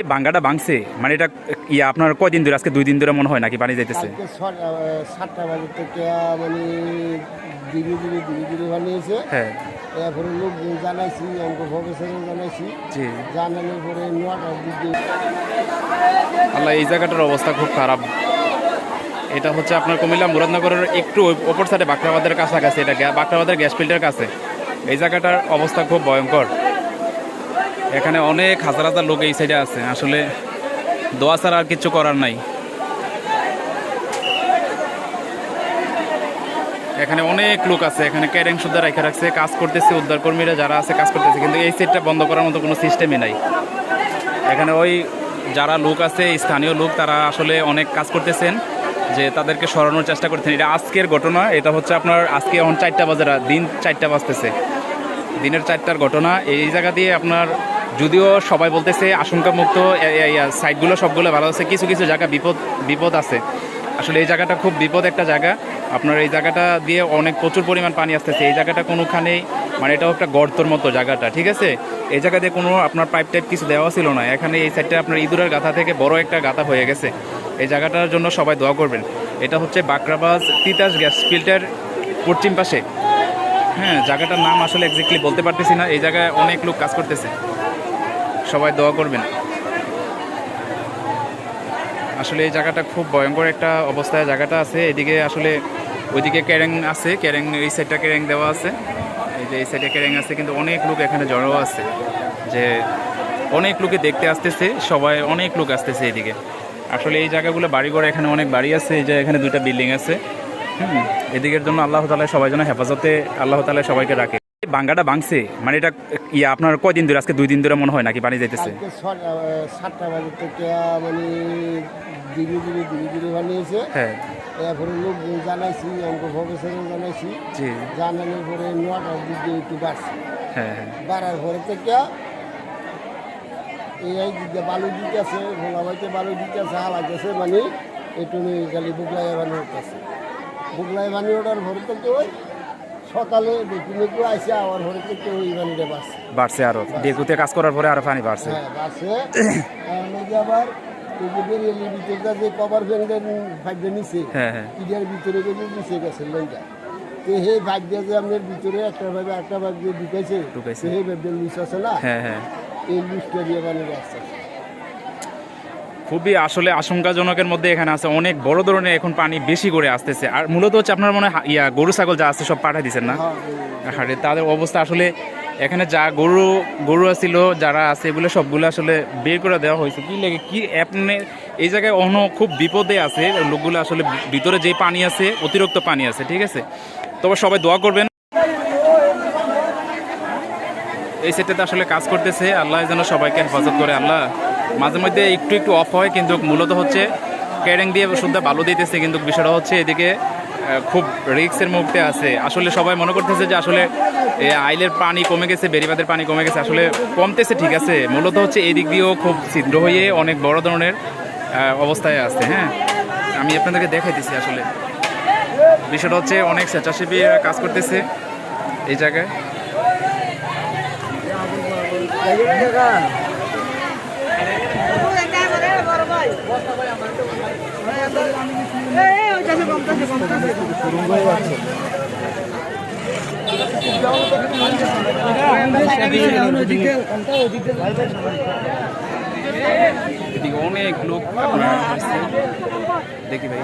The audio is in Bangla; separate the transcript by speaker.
Speaker 1: এই বাঙ্গাটা ভাঙছে? মানে এটা ইয়া আপনার কয়দিন ধরে আজকে দুই দিন ধরে মনে হয় নাকি পানি যাইতেছে?
Speaker 2: সাতটা বাজে থেকে মানে ধীরে ধীরে ধীরে ধীরে
Speaker 1: হ্যাঁ।
Speaker 2: এরপরে লোক জানাইছি অঙ্ক প্রফেসরও জানাইছি।
Speaker 1: জি।
Speaker 2: জানানোর পরে নটার দিকে
Speaker 1: আল্লাহ এই জায়গাটার অবস্থা খুব খারাপ। এটা হচ্ছে আপনার কুমিল্লা মুরাদনগরের একটু ওপর সাইডে বাঁকড়াবাদের কাছাকাছি এটা বাঁকড়াবাদের গ্যাস ফিল্ডের কাছে। এই জায়গাটার অবস্থা খুব ভয়ঙ্কর। এখানে অনেক হাজার হাজার লোক এই সাইডে আছে। আসলে দোয়া ছাড়া আর কিছু করার নাই। এখানে অনেক লোক আছে, এখানে ক্যারেং সুদ্ধা রেখে রাখছে, কাজ করতেছে উদ্ধার কর্মীরা যারা আছে কাজ করতেছে, কিন্তু এই সেটটা বন্ধ করার মতো কোনো সিস্টেমই নাই। এখানে ওই যারা লোক আছে, স্থানীয় লোক, তারা আসলে অনেক কাজ করতেছেন, যে তাদেরকে সরানোর চেষ্টা করতেন এটা আজকের ঘটনা, এটা হচ্ছে আপনার আজকে এখন চারটা বাজে, দিন চারটা বাজতেছে। দিনের চারটার ঘটনা, এই জায়গা দিয়ে আপনার যদিও সবাই বলতেছে আশঙ্কামুক্ত সাইডগুলো সবগুলো ভালো আছে। কিছু কিছু জায়গা বিপদ বিপদ আছে। আসলে এই জায়গাটা খুব বিপদ একটা জায়গা। আপনার এই জায়গাটা দিয়ে অনেক প্রচুর পরিমাণ পানি আসতেছে। এই জায়গাটা কোনোখানেই মানে এটাও একটা গর্তর মতো জায়গাটা, ঠিক আছে? এই জায়গা দিয়ে কোনো আপনার পাইপ টাইপ কিছু দেওয়া ছিল না। এখানে এই সাইডটা আপনার ইঁদুরের গাথা থেকে বড় একটা গাথা হয়ে গেছে। এই জায়গাটার জন্য সবাই দোয়া করবেন। এটা হচ্ছে বাকরাবাজ তিতাস গ্যাস ফিল্টার পশ্চিম পাশে। হ্যাঁ জায়গাটার নাম আসলে এক্স্যাক্টলি বলতে পারতেছি না। এই জায়গায় অনেক লোক কাজ করতেছে। সবাই দোয়া করবেন। আসলে এই জায়গাটা খুব ভয়ঙ্কর একটা অবস্থায় জায়গাটা আছে। এদিকে আসলে ওইদিকে ক্যারেং আছে, ক্যারেং এই সাইডটা ক্যারেং দেওয়া আছে। এই যে এই সাইডে ক্যারেং আছে, কিন্তু অনেক লোক এখানে জড়ো আছে। যে অনেক লোকে দেখতে আসতেছে, সবাই অনেক লোক আসতেছে এদিকে। আসলে এই জায়গাগুলো বাড়িঘর, এখানে অনেক বাড়ি আছে, এই যে এখানে দুইটা বিল্ডিং আছে। হুম, এদিকের জন্য আল্লাহ তালা সবাই যেন হেফাজতে, আল্লাহ তালা সবাইকে রাখে। বাঙ্গাটা ভাঙছে? মানে এটা ইয়া আপনার কয়দিন ধরে আজকে দুই দিন ধরে মনে হয় নাকি পানি যাইতেছে?
Speaker 2: সাতটা বাজে থেকে মানে ধীরে ধীরে ধীরে ধীরে বানিয়েছে
Speaker 1: হ্যাঁ।
Speaker 2: এরপরে লোক জানাইছি অঙ্ক প্রফেসরও জানাইছি
Speaker 1: জি।
Speaker 2: জানানোর পরে নটার দিকে একটু বাড়ছে।
Speaker 1: হ্যাঁ হ্যাঁ।
Speaker 2: বাড়ার পরে থেকে এই দিকে বালু দিতেছে ভোলাবাইতে বালু দিতেছে হালাইতেছে মানে একটু খালি বুকলাই বানি উঠতেছে। বুকলাই বানি ওঠার ভরে থেকে ওই সকালে বেকিনে একটু আসে আবার ভরে থেকে ওই বানিটা বাড়ছে।
Speaker 1: বাড়ছে আরও। ডেকুতে কাজ করার পরে আরও পানি বাড়ছে।
Speaker 2: হ্যাঁ বাড়ছে। আবার যে বেরিয়ে ভিতরটা যে কভার ফ্যানটা ভাগ্যে নিছে
Speaker 1: হ্যাঁ হ্যাঁ।
Speaker 2: ইডিয়ার ভিতরে কিন্তু নিচে গেছে লইটা তো সেই ভাগ্য যে আপনার ভিতরে একটা ভাবে একটা ভাগ দিয়ে ঢুকাইছে।
Speaker 1: ঢুকাইছে।
Speaker 2: সেই ভাবে লুজ আছে না?
Speaker 1: হ্যাঁ হ্যাঁ।
Speaker 2: এই লুজটা দিয়ে বানিয়ে রাখছে।
Speaker 1: খুবই আসলে আশঙ্কাজনকের মধ্যে এখানে আছে। অনেক বড় ধরনের এখন পানি বেশি করে আসতেছে। আর মূলত হচ্ছে আপনার মনে হয় ইয়া গরু ছাগল যা আছে সব পাঠাই দিচ্ছেন না?
Speaker 2: হ্যাঁ,
Speaker 1: হাটে তাদের অবস্থা আসলে এখানে যা গরু গরু ছিল যারা আছে এগুলো সবগুলো আসলে বের করে দেওয়া হয়েছে। কি লেগে কি আপনি এই জায়গায় অন্য খুব বিপদে আছে। লোকগুলো আসলে ভিতরে যে পানি আছে অতিরিক্ত পানি আছে ঠিক আছে? তবে সবাই দোয়া করবেন। এই সেটাতে আসলে কাজ করতেছে। আল্লাহ যেন সবাইকে হেফাজত করে। আল্লাহ মাঝে মধ্যে একটু একটু অফ হয়, কিন্তু মূলত হচ্ছে ক্যারেং দিয়ে শুদ্ধ বালু দিতেছে, কিন্তু বিষয়টা হচ্ছে এদিকে খুব রিক্সের মুহূর্তে আছে। আসলে সবাই মনে করতেছে যে আসলে আইলের পানি কমে গেছে বেরিবাদের পানি কমে গেছে, আসলে কমতেছে, ঠিক আছে। মূলত হচ্ছে এই দিক দিয়েও খুব ছিদ্র হয়ে অনেক বড় ধরনের অবস্থায় আছে হ্যাঁ? আমি আপনাদেরকে দেখাই দিচ্ছি আসলে। বিষয়টা হচ্ছে অনেক স্বেচ্ছাসেবী কাজ করতেছে এই জায়গায়। এদিকে অনেক লোক দেখি ভাই